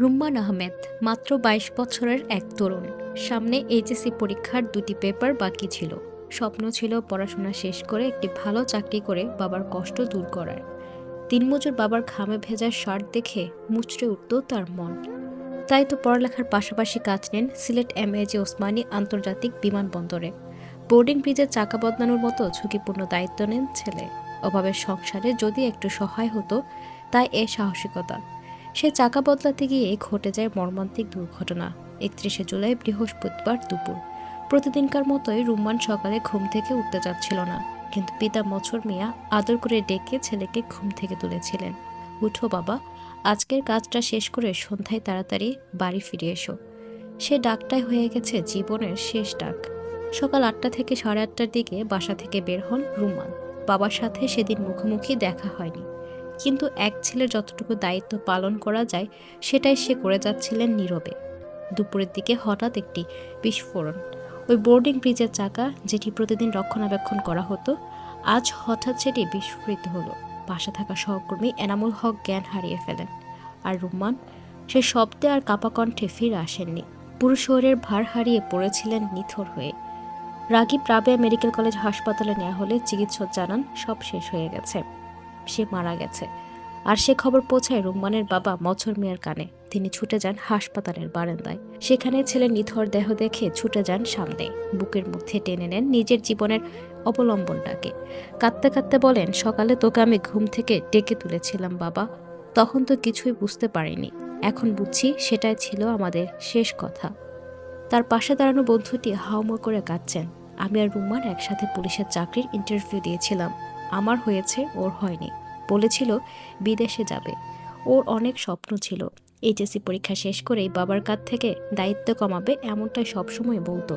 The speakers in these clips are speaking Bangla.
রুম্মান আহমেদ, মাত্র বাইশ বছরের এক তরুণ। সামনে এইচএসসি পরীক্ষার দুটি পেপার বাকি ছিল। স্বপ্ন ছিল পড়াশোনা শেষ করে একটি ভালো চাকরি করে বাবার কষ্ট দূর করার। দিনমজুর বাবার ঘামে ভেজা শার্ট দেখে মুচড়ে উঠত তার মন। তাই তো পড়ালেখার পাশাপাশি কাজ নেন Sylhet M A G Osmani আন্তর্জাতিক বিমানবন্দরে। বোর্ডিং ব্রিজের চাকা বদলানোর মতো ঝুঁকিপূর্ণ দায়িত্ব নেন ছেলে। অভাবের সংসারে যদি একটু সহায় হতো, তাই এ সাহসিকতা। সে চাকা বদলাতে গিয়ে ঘটে যায় মর্মান্তিক দুর্ঘটনা। একত্রিশে জুলাই বৃহস্পতিবার দুপুর। প্রতিদিনকার মতোই রুম্মান সকালে ঘুম থেকে উঠতে যাচ্ছিল না, কিন্তু পিতা মছর মিয়া আদর করে ডেকে ছেলেকে ঘুম থেকে তুলেছিলেন। উঠো বাবা, আজকের কাজটা শেষ করে সন্ধ্যায় তাড়াতাড়ি বাড়ি ফিরে এসো। সে ডাকটাই হয়ে গেছে জীবনের শেষ ডাক। সকাল আটটা থেকে সাড়ে আটটার দিকে বাসা থেকে বের হন রুম্মান। বাবার সাথে সেদিন মুখোমুখি দেখা হয়নি। কিন্তু এক ছেলের যতটুকু দায়িত্ব পালন করা যায়, সেটাই সে করে যাচ্ছিলেন নীরবে। দুপুরের দিকে হঠাৎ একটি বিস্ফোরণ। ওই বোর্ডিং ব্রিজের চাকা যেটি প্রতিদিন রক্ষণাবেক্ষণ করা হতো, আজ হঠাৎ সেটি বিস্ফোরিত হলো। পাশে থাকা সহকর্মী এনামুল হক জ্ঞান হারিয়ে ফেলেন। আর রুম্মান, সে শব্দে আর কাপা কণ্ঠে ফিরে আসেননি। পুরো শহরের ভার হারিয়ে পড়েছিলেন নিথর হয়ে। রাগিব রাবেয়া মেডিকেল কলেজ হাসপাতালে নেওয়া হলে চিকিৎসক জানান, সব শেষ হয়ে গেছে। সে মারা গেছে। আর সে খবর পৌঁছায় রুম্মানের বাবা মছর মিয়ার কানে। তিনি ছুটে যান হাসপাতালের বারান্দায়। সেখানে ছেলের নিথর দেহ দেখে ছুটে যান সামনে। বুকের মধ্যে টেনে নেন নিজের জীবনের অবলম্বনটাকে কাঁদতে কাঁদতে বলেন, সকালে তোকে আমি ঘুম থেকে ডেকে তুলেছিলাম বাবা। তখন তো কিছুই বুঝতে পারিনি। এখন বুঝছি সেটাই ছিল আমাদের শেষ কথা। তার পাশে দাঁড়ানো বন্ধুটি হাউমা করে কাঁদছেন। আমি আর রুম্মান একসাথে পুলিশের চাকরির ইন্টারভিউ দিয়েছিলাম। আমার হয়েছে, ওর হয়নি। বলেছিল, বিদেশে যাবে। ওর অনেক স্বপ্ন ছিল। এইচএসসি পরীক্ষা শেষ করেই বাবার কাছ থেকে দায়িত্ব কমাবে এমনটাই সবসময় বলতো।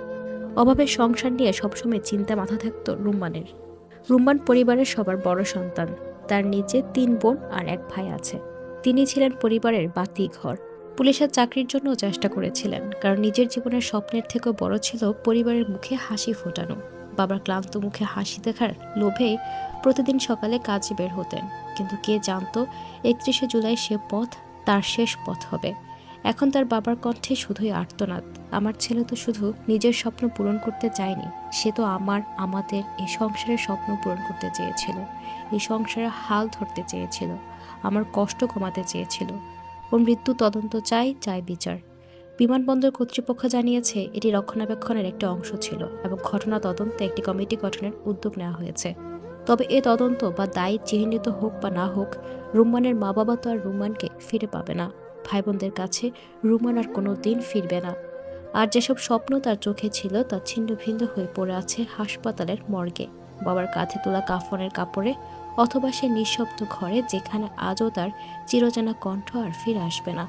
অভাবে সংসার নিয়ে সবসময় চিন্তা মাথা থাকতো রুম্মানের রুম্মান পরিবারের সবার বড় সন্তান। তার নিচে তিন বোন আর এক ভাই আছে। তিনি ছিলেন পরিবারের বাতি ঘর। পুলিশের চাকরির জন্য চেষ্টা করেছিলেন, কারণ নিজের জীবনের স্বপ্নের থেকেও বড় ছিল পরিবারের মুখে হাসি ফোটানো। বাবার ক্লান্ত মুখে হাসি দেখার লোভে প্রতিদিন সকালে কাজে বের হতেন। কিন্তু কে জানতো, একত্রিশে জুলাই সে পথ তার শেষ পথ হবে। এখন তার বাবার কণ্ঠে শুধুই আর্তনাদ। আমার ছেলে তো শুধু নিজের স্বপ্ন পূরণ করতে চায়নি, সে তো আমার, আমাদের এই সংসারের স্বপ্ন পূরণ করতে চেয়েছিল। এই সংসারের হাল ধরতে চেয়েছিল। আমার কষ্ট কমাতে চেয়েছিল। ওর মৃত্যু তদন্ত চাই চাই বিচার। বিমানবন্দর কর্তৃপক্ষ জানিয়েছে, এটি রক্ষণাবেক্ষণের একটি অংশ ছিল এবং ঘটনা তদন্তে একটি কমিটি গঠনের উদ্যোগ নেওয়া হয়েছে। তবে এ তদন্ত বা দায়ী চিহ্নিত হোক বা না হোক রুম্মানের মা বাবা তো আর রুম্মানকে ফিরে পাবে না। ভাই বোনদের কাছে রুম্মান আর কোনো দিন ফিরবে না। আর যেসব স্বপ্ন তার চোখে ছিল, তা ছিন্ন ভিন্ন হয়ে পড়ে আছে হাসপাতালের মর্গে। বাবার কাঁধে তোলা কাফনের কাপড়ে অথবা সে নিঃশব্দ ঘরে যেখানে আজও তার চিরচেনা কণ্ঠ আর ফিরে আসবে না।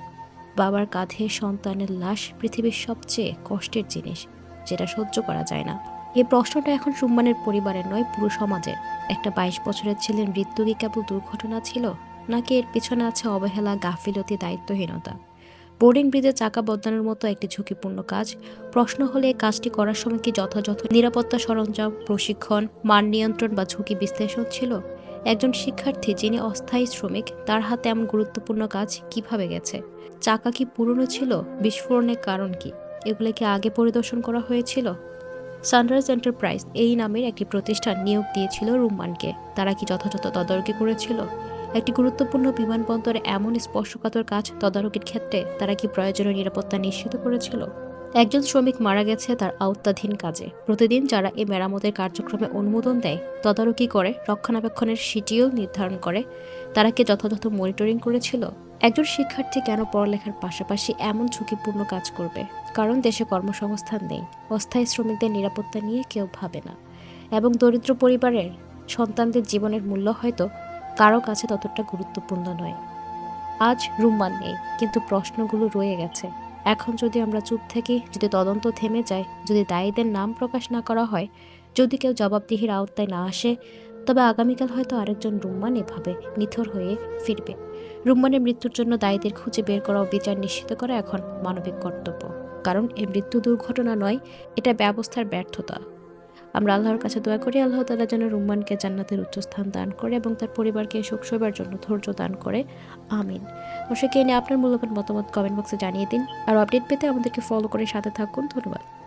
বাবার কাঁধে সন্তানের লাশ পৃথিবীর সবচেয়ে কষ্টের জিনিস, যেটা সহ্য করা যায় না। এই প্রশ্নটা এখন সুম্মানের পরিবারের নয়, পুরো সমাজের। একটা বাইশ বছরের ছেলের মৃত্যু কি কেবল দুর্ঘটনা ছিল, নাকি এর পিছনে আছে অবহেলা, গাফিলতি, দায়িত্বহীনতা? বোর্ডিং ব্রিজে চাকা বদলানোর মতো একটি ঝুঁকিপূর্ণ কাজ। প্রশ্ন হলে এই কাজটি করার সময় কি যথাযথ নিরাপত্তা সরঞ্জাম, প্রশিক্ষণ, মান নিয়ন্ত্রণ বা ঝুঁকি বিশ্লেষণ ছিল? একজন শিক্ষার্থী যিনি অস্থায়ী শ্রমিক, তার হাতে এমন গুরুত্বপূর্ণ কাজ কীভাবে গেছে? চাকা কি পুরনো ছিল? বিস্ফোরণের কারণ কি? এগুলো কি আগে পরিদর্শন করা হয়েছিল? সানরাইজ এন্টারপ্রাইজ এই নামের একটি প্রতিষ্ঠান নিয়োগ দিয়েছিল রুম্মানকে। তারা কি যথাযথ তদারকি করেছিল? একটি গুরুত্বপূর্ণ বিমানবন্দরে এমন স্পর্শকাতর কাজ তদারকির ক্ষেত্রে তারা কি প্রয়োজনীয় নিরাপত্তা নিশ্চিত করেছিল? একজন শ্রমিক মারা গেছে তার আওতাধীন কাজে। প্রতিদিন যারা এই মেরামতের কার্যক্রমে অনুমোদন দেয়, তদারকি করে, রক্ষণাবেক্ষণের শিডিউল নির্ধারণ করে, তারা কি যথাযথ মনিটরিং করেছিল? একজন শিক্ষার্থী কেন পড়ালেখার পাশাপাশি এমন ঝুঁকিপূর্ণ কাজ করবে? কারণ দেশে কর্মসংস্থান নেই, অস্থায়ী শ্রমিকদের নিরাপত্তা নিয়ে কেউ ভাবে না। এবং দরিদ্র পরিবারের সন্তানদের জীবনের মূল্য হয়তো কারও কাছে ততটা গুরুত্বপূর্ণ নয়। আজ রুম্মান নেই, কিন্তু প্রশ্নগুলো রয়ে গেছে। এখন যদি আমরা চুপ থাকি, যদি তদন্ত থেমে যায়, যদি দায়ীদের নাম প্রকাশ না করা হয়, যদি কেউ জবাবদিহির আওতায় না আসে, তবে আগামীকাল হয়তো আরেকজন রুম্মান এভাবে নিথর হয়ে ফিরবে। রুম্মানের মৃত্যুর জন্য দায়ীদের খুঁজে বের করা ও বিচার নিশ্চিত করা এখন মানবিক কর্তব্য। কারণ এই মৃত্যু দুর্ঘটনা নয়, এটা ব্যবস্থার ব্যর্থতা। আমরা আল্লাহর কাছে দোয়া করি, আল্লাহ তালা যেন রুম্মানকে জান্নাতের উচ্চস্থান দান করে এবং তার পরিবারকে সুখ সইবার জন্য ধৈর্য দান করে। আমিন। দর্শক এ নিয়ে আপনার মূল্যবান মতামত কমেন্ট বক্সে জানিয়ে দিন। আর আপডেট পেতে আমাদেরকে ফলো করে সাথে থাকুন। ধন্যবাদ।